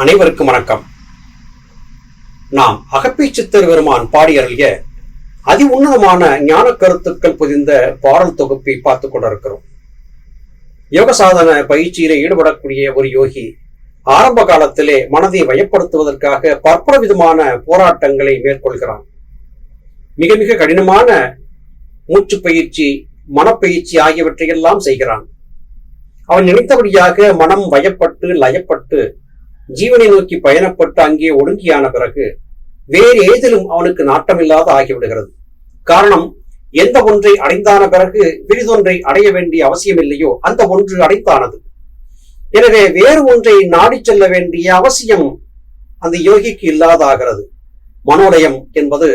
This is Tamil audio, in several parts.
அனைவருக்கும் வணக்கம். நாம் அகப்பை சித்தர் பெருமான் பாடியருளிய அதி உன்னதமான ஞான கருத்துக்கள் புதிந்த பாடல் தொகுப்பை பார்த்து கொண்டிருக்கிறோம். யோக சாதன பயிற்சியில ஈடுபடக்கூடிய ஒரு யோகி ஆரம்ப காலத்திலே மனதை வயப்படுத்துவதற்காக பற்பல விதமான போராட்டங்களை மேற்கொள்கிறான். மிக மிக கடினமான மூச்சு பயிற்சி மனப்பயிற்சி ஆகியவற்றையெல்லாம் செய்கிறான். அவன் நினைத்தபடியாக மனம் வயப்பட்டு லயப்பட்டு ஜீவனை நோக்கி பயணப்பட்டு அங்கே ஒடுங்கியான பிறகு வேறு ஏதிலும் அவனுக்கு நாட்டமில்லாத ஆகிவிடுகிறது. காரணம் எந்த ஒன்றை அடைந்தான பிறகு விரிதொன்றை அடைய வேண்டிய அவசியமில்லையோ அந்த ஒன்று அடைத்தானது எனவே வேறு ஒன்றை நாடி செல்ல வேண்டிய அவசியம் அந்த யோகிக்கு இல்லாதாகிறது. மனோலயம் என்பது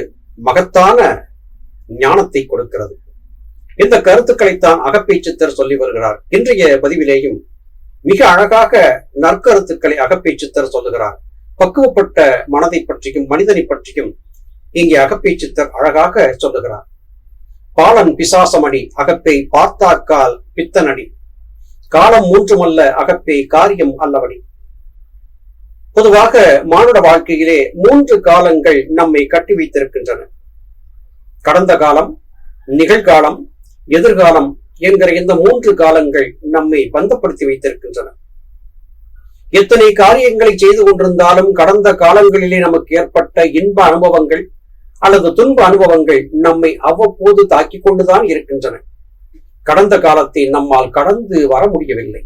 மகத்தான ஞானத்தை கொடுக்கிறது. இந்த கருத்துக்களைத்தான் அகப்பை சித்தர் சொல்லி வருகிறார். இன்றைய பதிவிலேயும் மிக அழகாக நற்கருத்துக்களை அகப்பை சித்தர் சொல்லுகிறார். பக்குவப்பட்ட மனதை பற்றியும் மனிதனை பற்றியும் இங்கே அகப்பை சித்தர் அழகாக சொல்லுகிறார். பாலன் பிசாசமடி அகப்பை பார்த்தாக்கால் பித்தனடி. காலம் மூன்றுமல்ல அகப்பை காரியம் அல்லவடி. பொதுவாக மானுட வாழ்க்கையிலே மூன்று காலங்கள் நம்மை கட்டி வைத்திருக்கின்றன. கடந்த காலம் நிகழ்காலம் எதிர்காலம் என்கிற இந்த மூன்று காலங்கள் நம்மை பந்தப்படுத்தி வைத்திருக்கின்றன. எத்தனை காரியங்களை செய்து கொண்டிருந்தாலும் கடந்த காலங்களிலே நமக்கு ஏற்பட்ட இன்ப அனுபவங்கள் அல்லது துன்ப அனுபவங்கள் நம்மை அவ்வப்போது தாக்கி கொண்டுதான் இருக்கின்றன. கடந்த காலத்தை நம்மால் கடந்து வர முடியவில்லை.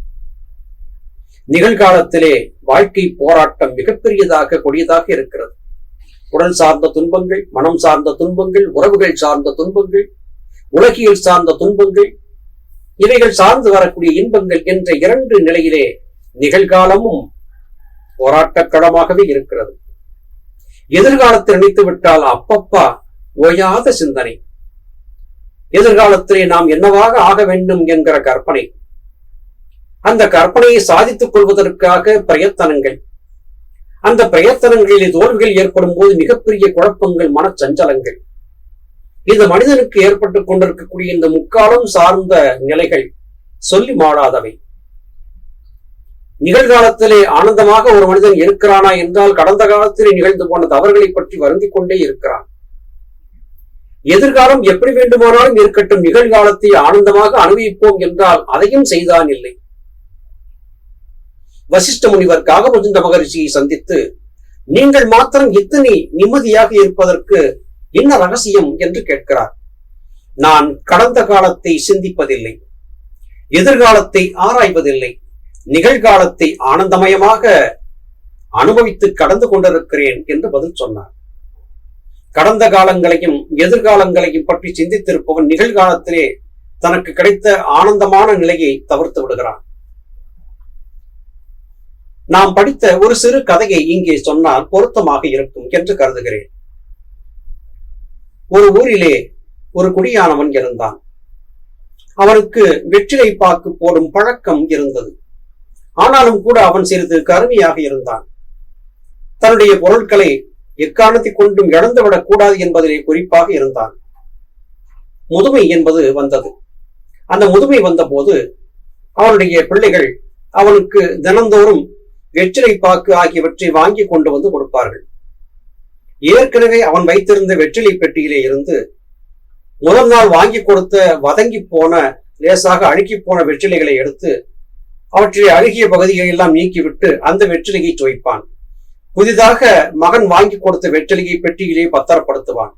நிகழ்காலத்திலே வாழ்க்கை போராட்டம் மிகப்பெரியதாக கொடியதாக இருக்கிறது. உடல் சார்ந்த துன்பங்கள் மனம் சார்ந்த துன்பங்கள் உறவுகள் சார்ந்த துன்பங்கள் உலகியல் சார்ந்த துன்பங்கள் இவைகள் சார்ந்து வரக்கூடிய இன்பங்கள் என்ற இரண்டு நிலையிலே நிகழ்காலமும் போராட்டக்களமாகவே இருக்கிறது. எதிர்காலத்தை நினைத்து விட்டால் அப்பப்பா ஓயாத சிந்தனை. எதிர்காலத்திலே நாம் என்னவாக ஆக வேண்டும் என்கிற கற்பனை. அந்த கற்பனையை சாதித்துக் கொள்வதற்காக பிரயத்தனங்கள். அந்த பிரயத்தனங்களிலே தோல்விகள் ஏற்படும் போது மிகப்பெரிய குழப்பங்கள் மனச்சஞ்சலங்கள். இந்த மனிதனுக்கு ஏற்பட்டு கொண்டிருக்கக்கூடிய இந்த முக்காலம் சார்ந்த நிலைகள் சொல்லி மாடாதவை நிகழ்காலத்திலே ஆனந்தமாக ஒரு மனிதன் இருக்கிறானா என்றால் கடந்த காலத்திலே நிகழ்ந்து போன தவறுகளை பற்றி வருந்திக் கொண்டே இருக்கிறான். எதிர்காலம் எப்படி வேண்டுமானாலும் இருக்கட்டும் நிகழ்காலத்தை ஆனந்தமாக அனுபவிப்போம் என்றால் அதையும் செய்தான் இல்லை. வசிஷ்ட முனிவர் காகபுஜந்த மகரிஷியை சந்தித்து நீங்கள் மாத்திரம் இத்தனை நிம்மதியாக இருப்பதற்கு என்ன ரகசியம் என்று கேட்கிறார். நான் கடந்த காலத்தை சிந்திப்பதில்லை. எதிர்காலத்தை ஆராய்வதில்லை. நிகழ்காலத்தை ஆனந்தமயமாக அனுபவித்து கடந்து கொண்டிருக்கிறேன் என்று பதில் சொன்னார். கடந்த காலங்களையும் எதிர்காலங்களையும் பற்றி சிந்தித்திருப்பவன் நிகழ்காலத்திலே தனக்கு கிடைத்த ஆனந்தமான நிலையை தவிர்த்து விடுகிறான். நாம் படித்த ஒரு சிறு கதையை இங்கே சொன்னால் பொருத்தமாக இருக்கும் என்று கருதுகிறேன். ஒரு ஊரிலே ஒரு குடியானவன் இருந்தான். அவனுக்கு வெற்றிலை பாக்கு போடும் பழக்கம் இருந்தது. ஆனாலும் கூட அவன் சிறிது கருமையாக இருந்தான். தன்னுடைய பொருட்களை எக்காரணத்தை கொண்டும் இழந்துவிடக் கூடாது என்பதிலே குறிப்பாக இருந்தான். முதுமை என்பது வந்தது. அந்த முதுமை வந்தபோது அவனுடைய பிள்ளைகள் அவனுக்கு தினந்தோறும் வெற்றிலை பாக்கு ஆகியவற்றை வாங்கி கொண்டு வந்து கொடுப்பார்கள். ஏற்கனவே அவன் வைத்திருந்த வெற்றிலை பெட்டியிலே இருந்து முதல் நாள் வாங்கி கொடுத்த வதங்கி போன லேசாக அழுக்கி போன வெற்றிலைகளை எடுத்து அவற்றை அழுகிய பகுதிகளை எல்லாம் நீக்கிவிட்டு அந்த வெற்றிலையை துவைப்பான். புதிதாக மகன் வாங்கி கொடுத்த வெற்றிலையை பெட்டியிலே பத்திரப்படுத்துவான்.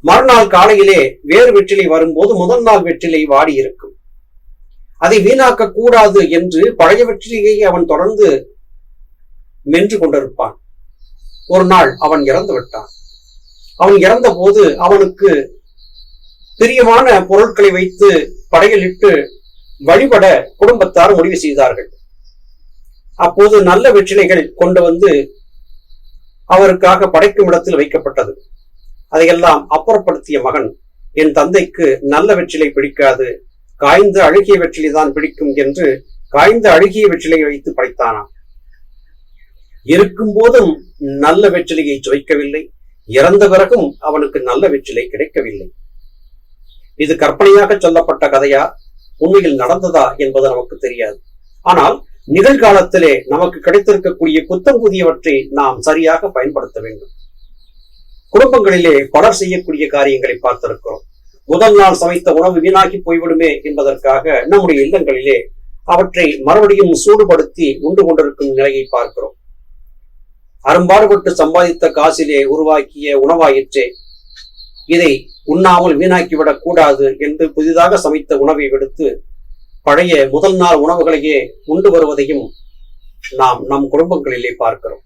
மறுநாள் காலையிலே வேறு வெற்றிலை வரும்போது முதல் நாள் வெற்றிலை வாடி இருக்கும். அதை வீணாக்க கூடாது என்று பழைய வெற்றிலையை அவன் தொடர்ந்து மென்று கொண்டிருப்பான். ஒரு நாள் அவன் இறந்து விட்டான். அவன் இறந்த போது அவனுக்கு பிரியமான பொருட்களை வைத்து படையலிட்டு வழிபட குடும்பத்தார் முடிவு செய்தார்கள். அப்போது நல்ல வெற்றிலைகள் கொண்டு வந்து அவருக்காக படைக்கும் இடத்தில் வைக்கப்பட்டது. அதையெல்லாம் அப்புறப்படுத்திய மகன் என் தந்தைக்கு நல்ல வெற்றிலை பிடிக்காது. காய்ந்த அழுகிய வெற்றிலை தான் பிடிக்கும் என்று காய்ந்த அழுகிய வெற்றிலை வைத்து படைத்தானாம். இருக்கும் போதும் நல்ல வெற்றிலையை சுவைக்கவில்லை. இறந்த பிறகும் அவனுக்கு நல்ல வெற்றிலை கிடைக்கவில்லை. இது கற்பனையாக சொல்லப்பட்ட கதையா? உண்மையில் நடந்ததா என்பது நமக்கு தெரியாது. ஆனால் நிகழ்காலத்திலே நமக்கு கிடைத்திருக்கக்கூடிய புத்தம் புதியவற்றை நாம் சரியாக பயன்படுத்த வேண்டும். குடும்பங்களிலே பலர் செய்யக்கூடிய காரியங்களை பார்த்திருக்கிறோம். முதல் நாள் சமைத்த உணவு வீணாகி போய்விடுமே என்பதற்காக நம்முடைய இல்லங்களிலே அவற்றை மறுபடியும் சூடுபடுத்தி உண்டு கொண்டிருக்கும் நிலையை பார்க்கிறோம். அரும்பாடுபட்டு சம்பாதித்த காசிலே உருவாக்கிய உணவாயிற்றே. இதை உண்ணாமல் வீணாக்கிவிடக் கூடாது என்று புதிதாக சமைத்த உணவை விடுத்து பழைய முதல் நாள் உணவுகளையே உண்டு வருவதையும் நாம் நம் குடும்பங்களிலே பார்க்கிறோம்.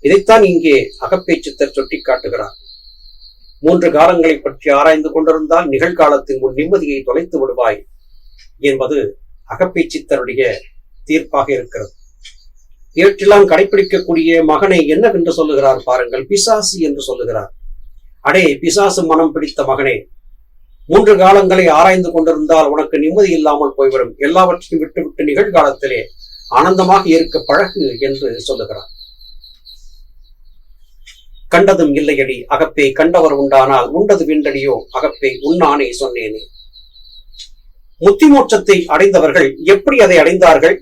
இதைத்தான் இங்கே அகப்பேச்சித்தர் சுட்டி காட்டுகிறார். மூன்று காலங்களை பற்றி ஆராய்ந்து கொண்டிருந்தால் நிகழ்காலத்தின் உன் நிம்மதியை தொலைத்து விடுவாய் என்பது அகப்பேச்சித்தருடைய தீர்ப்பாக இருக்கிறது. இவற்றெல்லாம் கடைபிடிக்கக்கூடிய மகனை என்னவென்று சொல்லுகிறார் பாருங்கள். பிசாசு என்று சொல்லுகிறார். அடே பிசாசு மனம் பிடித்த மகனே மூன்று காலங்களை ஆராய்ந்து கொண்டிருந்தால் உனக்கு நிம்மதி இல்லாமல் போய்விடும். எல்லாவற்றையும் விட்டுவிட்டு நிகழ்காலத்திலே ஆனந்தமாக இருக்க பழகு என்று சொல்லுகிறார். கண்டதும் இல்லையடி அகப்பே கண்டவர் உண்டானால் உண்டது விண்டடியோ அகப்பே உண்ணானே சொன்னேனே. முத்தி மோட்சத்தை அடைந்தவர்கள் எப்படி அதை அடைந்தார்கள்?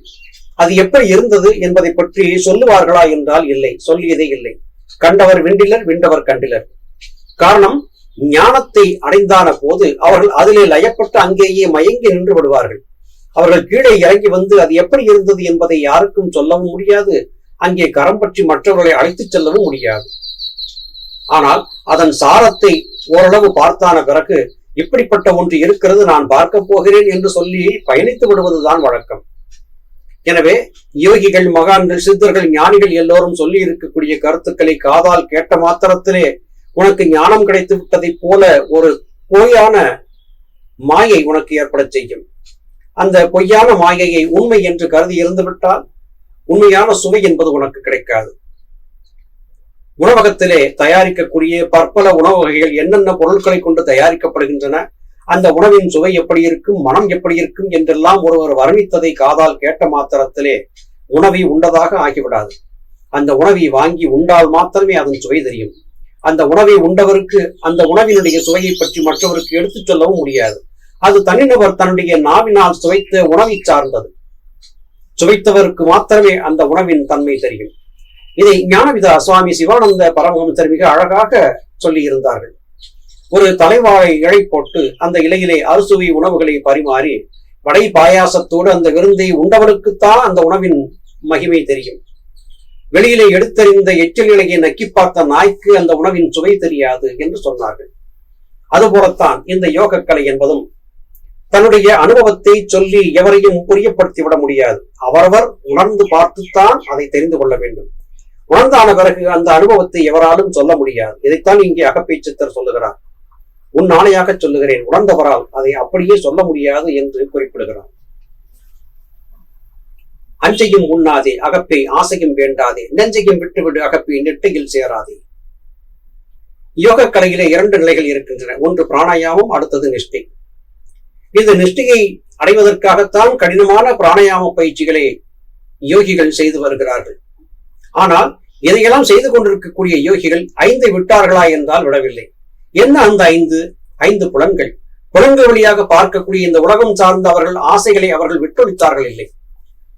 அது எப்படி இருந்தது என்பதை பற்றி சொல்லுவார்களா என்றால் இல்லை சொல்லியதே இல்லை. கண்டவர் விண்டிலர் விண்டவர் கண்டிலர். காரணம் ஞானத்தை அடைந்தான போது அவர்கள் அதிலே லயப்பட்டு அங்கேயே மயங்கி நின்று விடுவார்கள். அவர்கள் கீழே இறங்கி வந்து அது எப்படி இருந்தது என்பதை யாருக்கும் சொல்லவும் முடியாது. அங்கே கரம் பற்றி மற்றவர்களை அழைத்துச் செல்லவும் முடியாது. ஆனால் அதன் சாரத்தை ஓரளவு பார்த்தான பிறகு இப்படிப்பட்ட ஒன்று இருக்கிறது நான் பார்க்க போகிறேன் என்று சொல்லி பயணித்து விடுவதுதான் வழக்கம். எனவே யோகிகள் மகான்கள் சித்தர்கள் ஞானிகள் எல்லோரும் சொல்லி இருக்கக்கூடிய கருத்துக்களை காதால் கேட்ட மாத்திரத்திலே உனக்கு ஞானம் கிடைத்து விட்டதைப் போல ஒரு பொய்யான மாயை உனக்கு ஏற்பட செய்யும். அந்த பொய்யான மாயையை உண்மை என்று கருதி இருந்துவிட்டால் உண்மையான சுவை என்பது உனக்கு கிடைக்காது. உணவகத்திலே தயாரிக்கக்கூடிய பற்பல உணவு வகைகள் என்னென்ன பொருட்களை கொண்டு தயாரிக்கப்படுகின்றன? அந்த உணவின் சுவை எப்படி இருக்கும் மனம் எப்படி இருக்கும் என்றெல்லாம் ஒருவர் வர்ணித்ததை காதால் கேட்ட மாத்திரத்திலே உணவை உண்டதாக ஆகிவிடாது. அந்த உணவை வாங்கி உண்டால் மாத்திரமே அதன் சுவை தெரியும். அந்த உணவை உண்டவருக்கு அந்த உணவினுடைய சுவையை பற்றி மற்றவருக்கு எடுத்துச் சொல்லவும் முடியாது. அது தனிநபர் தன்னுடைய நாவினால் சுவைத்த உணவை சார்ந்தது. சுவைத்தவருக்கு மாத்திரமே அந்த உணவின் தன்மை தெரியும். இதை ஞானவிதா சுவாமி சிவானந்த பரமஹம்சர் மிக அழகாக சொல்லி இருந்தார்கள் ஒரு தலைவாழை இழை போட்டு அந்த இலையிலே அறுசுவை உணவுகளை பரிமாறி வடை பாயாசத்தோடு அந்த விருந்தை உண்டவனுக்குத்தான் அந்த உணவின் மகிமை தெரியும். வெளியிலே எடுத்தறிந்த எச்சில் இலையை நக்கி பார்த்த நாய்க்கு அந்த உணவின் சுவை தெரியாது என்று சொன்னார்கள். அதுபோலத்தான் இந்த யோகக்கலை என்பதும் தன்னுடைய அனுபவத்தை சொல்லி எவரையும் புரியப்படுத்தி விட முடியாது. அவரவர் உணர்ந்து பார்த்துத்தான் அதை தெரிந்து கொள்ள வேண்டும். உணர்ந்தான பிறகு அந்த அனுபவத்தை எவராலும் சொல்ல முடியாது. இதைத்தான் இங்கே அகப்பேச்சித்தர் சொல்லுகிறார். உன் ஆணையாக சொல்லுகிறேன். உணர்ந்தவரால் அதை அப்படியே சொல்ல முடியாது என்று குறிப்பிடுகிறார் அஞ்சையும் உண்ணாதே அகப்பை ஆசையும் வேண்டாதே நெஞ்சையும் விட்டுவிடு அகப்பை நெட்டையில் சேராதே. யோக கலையிலே இரண்டு நிலைகள் இருக்கின்றன. ஒன்று பிராணாயாமம் அடுத்தது நிஷ்டை. இந்த நிஷ்டையை அடைவதற்காகத்தான் கடினமான பிராணாயாம பயிற்சிகளை யோகிகள் செய்து வருகிறார்கள். ஆனால் இதையெல்லாம் செய்து கொண்டிருக்கக்கூடிய யோகிகள் ஐந்தை விட்டார்களா என்றால் விடவில்லை. என்ன அந்த ஐந்து? ஐந்து புலன்கள் புலன்கள் வழியாக பார்க்கக்கூடிய இந்த உலகம் சார்ந்த அவர்கள் ஆசைகளை அவர்கள் விட்டொழித்தார்கள் இல்லை.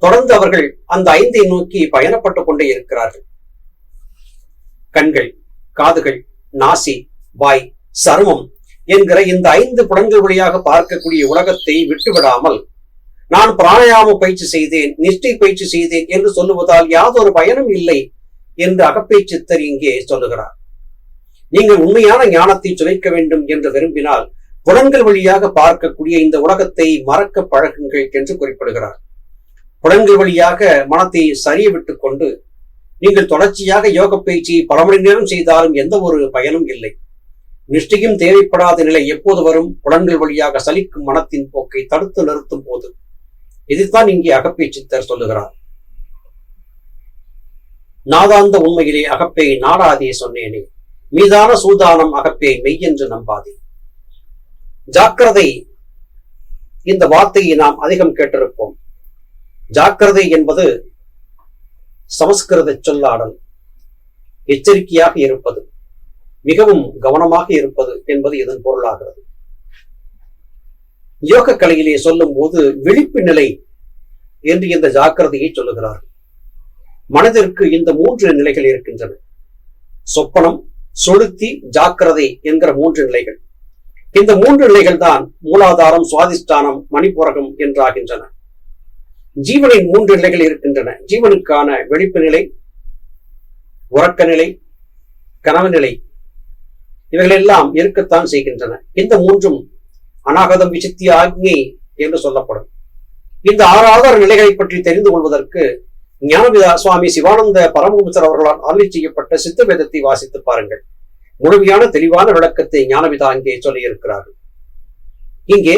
தொடர்ந்து அவர்கள் அந்த ஐந்தை நோக்கி பயணப்பட்டுக் கொண்டே இருக்கிறார்கள். கண்கள் காதுகள் நாசி வாய் சருமம் என்கிற இந்த ஐந்து புலன்கள் வழியாக பார்க்கக்கூடிய உலகத்தை விட்டுவிடாமல் நான் பிராணாயாம பயிற்சி செய்தேன் நிஷ்டை பயிற்சி செய்தேன் என்று சொல்லுவதால் யாதொரு பயனும் இல்லை என்று அகப்பேச்சித்தர் இங்கே சொல்லுகிறார். நீங்கள் உண்மையான ஞானத்தை சுவைக்க வேண்டும் என்று விரும்பினால் புலன்கள் வழியாக பார்க்கக்கூடிய இந்த உலகத்தை மறக்க பழகுங்கள் என்று குறிப்பிடுகிறார். புலன்கள் வழியாக மனத்தை சரிய விட்டுக் கொண்டு நீங்கள் தொடர்ச்சியாக யோக பயிற்சி பல மணி நேரம் செய்தாலும் எந்த ஒரு பயனும் இல்லை. நிஷ்டையும் தேவைப்படாத நிலை எப்போது வரும்? புலன்கள் வழியாக சலிக்கும் மனத்தின் போக்கை தடுத்து நிறுத்தும் போது. இதைத்தான் இங்கே அகப்பை சித்தர் சொல்லுகிறார். நாதாந்த உண்மையிலே அகப்பை நாடாதே சொன்னேனே. மீதான சூதானம் அகப்பே மெய்யென்று நம்பாதே. ஜாக்கிரதை இந்த வார்த்தையை நாம் அதிகம் கேட்டிருப்போம். ஜாக்கிரதை என்பது சமஸ்கிருத சொல்லாடல். எச்சரிக்கையாக இருப்பது மிகவும் கவனமாக இருப்பது என்பது இதன் பொருளாகிறது. யோக கலையிலே சொல்லும் போது விழிப்பு நிலை என்று இந்த ஜாக்கிரதையை சொல்லுகிறார்கள். மனதிற்கு இந்த மூன்று நிலைகள் இருக்கின்றன. சொப்பனம் சொலுத்தி ஜாக்கிரதை என்கிற மூன்று நிலைகள். இந்த மூன்று நிலைகள் தான் மூலாதாரம் சுவாதிஷ்டானம் மணிப்புரகம் என்றாகின்றன. ஜீவனின் மூன்று நிலைகள் இருக்கின்றன. ஜீவனுக்கான வெளிப்பு நிலை உறக்க நிலை கனவு நிலை. இவைகளெல்லாம் இருக்கத்தான் செய்கின்றன. இந்த மூன்றும் அநாகதம் விசித்தி ஆக்னி என்று சொல்லப்படும். இந்த ஆறு ஆதார நிலைகளை பற்றி தெரிந்து கொள்வதற்கு ஞானவிதா சுவாமி சிவானந்த பரமஹம்சர் அவர்களால் அருளி செய்யப்பட்ட சித்த வேதத்தை வாசித்து பாருங்கள். முழுமையான தெளிவான விளக்கத்தை ஞானவிதா அங்கே சொல்லியிருக்கிறார்கள். இங்கே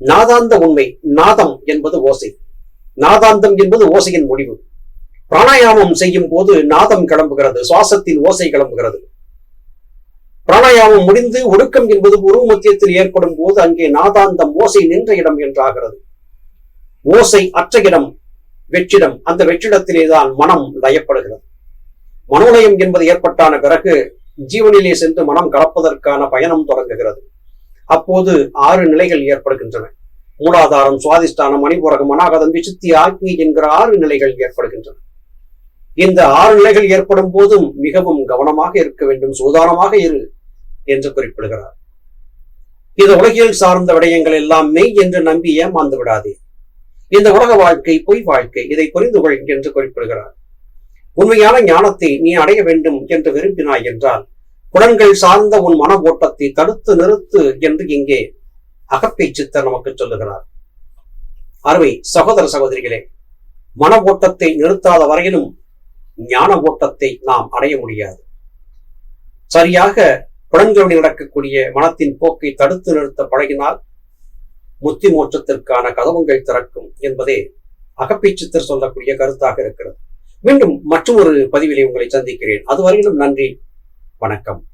நாதாந்த உண்மை நாதம் என்பது ஓசை. நாதாந்தம் என்பது ஓசையின் முடிவு. பிராணாயாமம் செய்யும் போது நாதம் கிளம்புகிறது சுவாசத்தின் ஓசை கிளம்புகிறது. பிராணாயாமம் முடிந்து ஒடுக்கம் என்பது உருவ மத்தியத்தில் ஏற்படும் போது அங்கே நாதாந்தம் ஓசை நின்ற இடம் என்றாகிறது. ஓசை அற்ற இடம் வெற்றிடம். அந்த வெற்றிடத்திலேதான் மனம் லயப்படுகிறது. மனோலயம் என்பது ஏற்பட்டான பிறகு ஜீவனிலே சென்று மனம் கலப்பதற்கான பயணம் தொடங்குகிறது. அப்போது ஆறு நிலைகள் ஏற்படுகின்றன. மூலாதாரம் சுவாதிஷ்டானம் மணிபுரகம் அநாகதம் விசுத்தி ஆக்னி என்கிற ஆறு நிலைகள் ஏற்படுகின்றன. இந்த ஆறு நிலைகள் ஏற்படும் போதும் மிகவும் கவனமாக இருக்க வேண்டும் சூதானமாக இரு என்று குறிப்பிடுகிறார். இந்த உலகியல் சார்ந்த விடயங்கள் எல்லாம் மெய் என்று நம்பி ஏமாந்து விடாதே இந்த உலக வாழ்க்கை பொய் வாழ்க்கை இதை புரிந்து கொள் என்று குறிப்பிடுகிறார். உண்மையான ஞானத்தை நீ அடைய வேண்டும் என்று விரும்பினாய் என்றால் புலன்கள் சார்ந்த உன் மன ஓட்டத்தை தடுத்து நிறுத்து என்று இங்கே அகப்பை சித்தர் நமக்கு சொல்லுகிறார். அருமை சகோதர சகோதரிகளே மன ஓட்டத்தை நிறுத்தாத வரையிலும் ஞான ஓட்டத்தை நாம் அடைய முடியாது. சரியாக புலன்களுடன் நடக்கக்கூடிய மனத்தின் போக்கை தடுத்து நிறுத்த பழகினால் முத்தி மோற்றத்திற்கான கதவுங்கள் திறக்கும் என்பதே அகப்பை சொல்லக்கூடிய கருத்தாக இருக்கிறது. மீண்டும் மற்றொரு பதிவிலே உங்களை சந்திக்கிறேன். அதுவரையிலும் நன்றி. வணக்கம்.